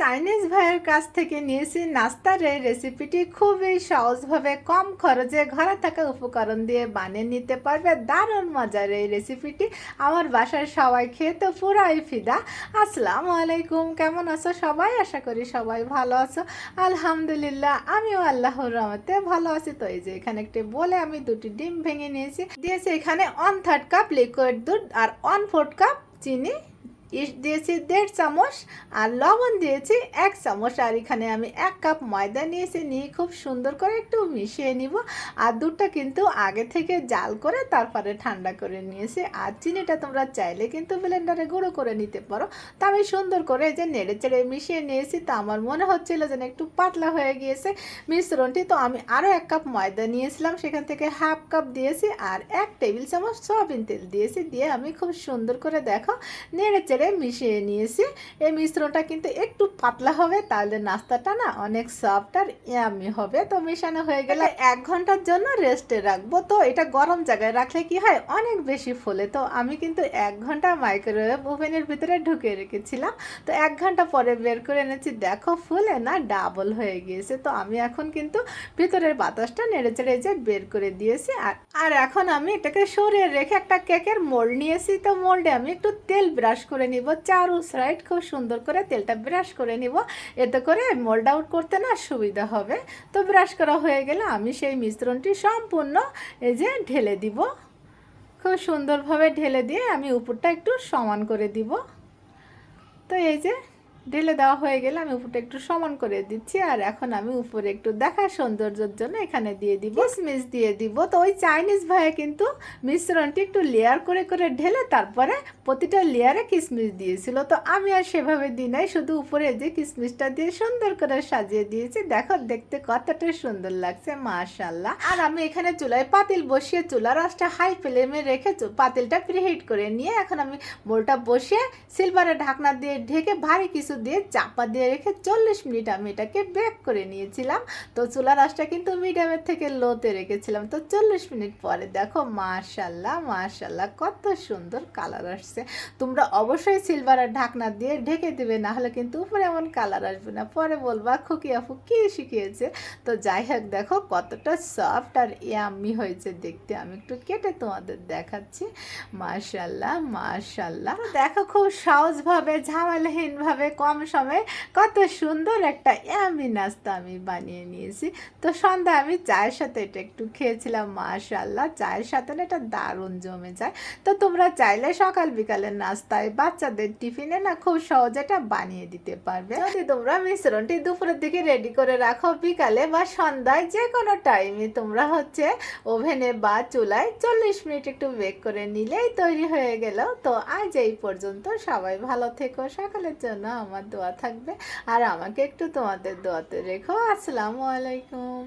Chinese ভাইয়ের কাছ থেকে নিয়েছি নাস্তার এই রেসিপিটি খুবই সহজভাবে কম খরচে ঘরে থাকা উপকরণ দিয়ে বানিয়ে নিতে পারবে। দারুণ মজার এই রেসিপিটি আমার বাসার সবাই খেয়ে তো পুরাই ফিদা। আসসালামু আলাইকুম, কেমন আছো সবাই? আশা করি সবাই ভালো আছো। আলহামদুলিল্লাহ, আমিও আল্লাহর রহমতে ভালো আছি। তো এই যে এখানে একটি বলে আমি দুটি ডিম ভেঙে নিয়েছি। দিয়েছি এখানে ওয়ান থার্ড কাপ লিকুইড দুধ আর ওয়ান ফোর্থ কাপ চিনি। ইস্ট দিয়েছি দেড় চামচ আর লবণ দিয়েছি এক চামচ। আর এখানে আমি এক কাপ ময়দা নিয়েছি, নিয়ে খুব সুন্দর করে একটু মিশিয়ে নিব। আর দুধটা কিন্তু আগে থেকে জাল করে তারপরে ঠান্ডা করে নিয়েছি। আর চিনিটা তোমরা চাইলে কিন্তু ব্লেন্ডারে গুঁড়ো করে নিতে পারো। তো আমি সুন্দর করে যে নেড়ে চেড়ে মিশিয়ে নিয়েছি, তো আমার মনে হচ্ছিল যেন একটু পাতলা হয়ে গিয়েছে। মিশ্রণটি তো আমি আরও এক কাপ ময়দা নিয়েছিলাম, সেখান থেকে হাফ কাপ দিয়েছি আর এক টেবিল চামচ সয়াবিন তেল দিয়েছি। দিয়ে আমি খুব সুন্দর করে দেখো, নেড়ে চেড়ে মিশিয়ে নিয়েছি। এই মিশ্রণটা কিন্তু একটু পাতলা হবে তাহলে নাস্তাটা না অনেক সফট আর ইয়ামি হবে। তো মেশানো হয়ে গেলে এক ঘণ্টার জন্য রেস্টে রাখব। তো এটা গরম জায়গায় রাখলে কি হয়? অনেক বেশি ফোলে। তো আমি কিন্তু এক ঘণ্টা মাইক্রোওয়েভ ওভেনের ভিতরে ঢুকে রেখেছিলাম। তো এক ঘণ্টা পরে বের করে এনেছি। দেখো ফুলে না ডাবল হয়ে গিয়েছে। তো আমি এখন কিন্তু ভিতরের বাতাসটা নেড়ে চেড়ে যে বের করে দিয়েছি। আর আর এখন আমি এটাকে সরিয়ে রেখে একটা কেকের মোল্ড নিয়েছি। তো মোল্ডে আমি একটু তেল ব্রাশ করে নিব, চারু সাইড খুব সুন্দর করে তেলটা ব্রাশ করে নিব। এতে করে মোল্ড আউট করতে না সুবিধা হবে। তো ব্রাশ করা হয়ে গেলে আমি সেই মিশ্রণটি সম্পূর্ণ এই যে ঢেলে দিব। খুব সুন্দরভাবে ঢেলে দিয়ে আমি উপরটা একটু সমান করে দিব। তো এই যে ঢেলে দেওয়া হয়ে গেলে আমি উপরটা একটু সমান করে দিচ্ছি আর এখন আমি উপরে একটু দেখা সৌন্দর্যের জন্য এখানে দিয়ে দিব কিসমিস দিয়ে দিব। তো ওই চাইনিজ ভাইয়ে কিন্তু মিশ্রণটি একটু লেয়ার করে করে ঢেলে তারপরে প্রতিটা লেয়ারে কিসমিস দিয়েছিল। তো আমি আর সেভাবে দিই নাই শুধু উপরে যে কিসমিসটা দিয়ে সুন্দর করে সাজিয়ে দিয়েছি। দেখো দেখতে কতটা সুন্দর লাগছে মাশাল্লাহ আর আমি এখানে চুলায় পাতিল বসিয়ে চুলা আঁচটা হাই ফ্লেমে রেখে পাতিলটা প্রিহিট করে নিয়ে এখন আমি বোলটা বসিয়ে সিলভারের ঢাকনা দিয়ে ঢেকে ভারী কিছু দিয়ে চাপা দিয়ে রেখে চল্লিশ মিনিট আমি এটাকে বেক করে নিয়েছিলাম। তো চুলার আঁচটা কিন্তু মিডিয়ামের থেকে লোতে রেখেছিলাম। তো চল্লিশ মিনিট পরে দেখো মাশাল্লাহ মাশাল্লাহ কত সুন্দর কালার আসছে। তোমরা অবশ্যই সিলভারের ঢাকনা দিয়ে ঢেকে দেবে, না হলে কিন্তু উপরে এমন কালার আসবে না। পরে বলবা, খুকি আপু কি শিখিয়েছে? তো যাই হোক, দেখো কতটা সফট আর ইয়াম্মি হয়েছে দেখতে। আমি একটু কেটে তোমাদের দেখাচ্ছি। মাশাল্লাহ মাশাল্লাহ দেখো খুব সহজভাবে, ঝামেলাহীনভাবে কম সময়ে কত সুন্দর একটা ইয়ামি নাস্তা আমি বানিয়ে নিয়েছি। তো সন্ধ্যা আমি চায়ের সাথে এটা একটু খেয়েছিলাম মাশাল্লাহ চায়ের সাথে না এটা দারুণ জমে যায়। তো তোমরা চাইলে সকাল বিকালের নাস্তায় বাচ্চাদের টিফিনে না খুব সহজে এটা বানিয়ে দিতে পারবে। যদি তোমরা মিশ্রণটি দুপুরের দিকে রেডি করে রাখো, বিকালে বা সন্ধ্যায় যে কোনো টাইমে তোমরা হচ্ছে ওভেনে বা চুলায় চল্লিশ মিনিট একটু বেক করে নিলেই তৈরি হয়ে গেল। তো আজ এই পর্যন্ত সবাই ভালো থেকো। সকালের জন্য আমার দোয়া থাকবে। আর আমাকে একটু তোমাদের দোয়াতে রেখো। আসসালামু আলাইকুম।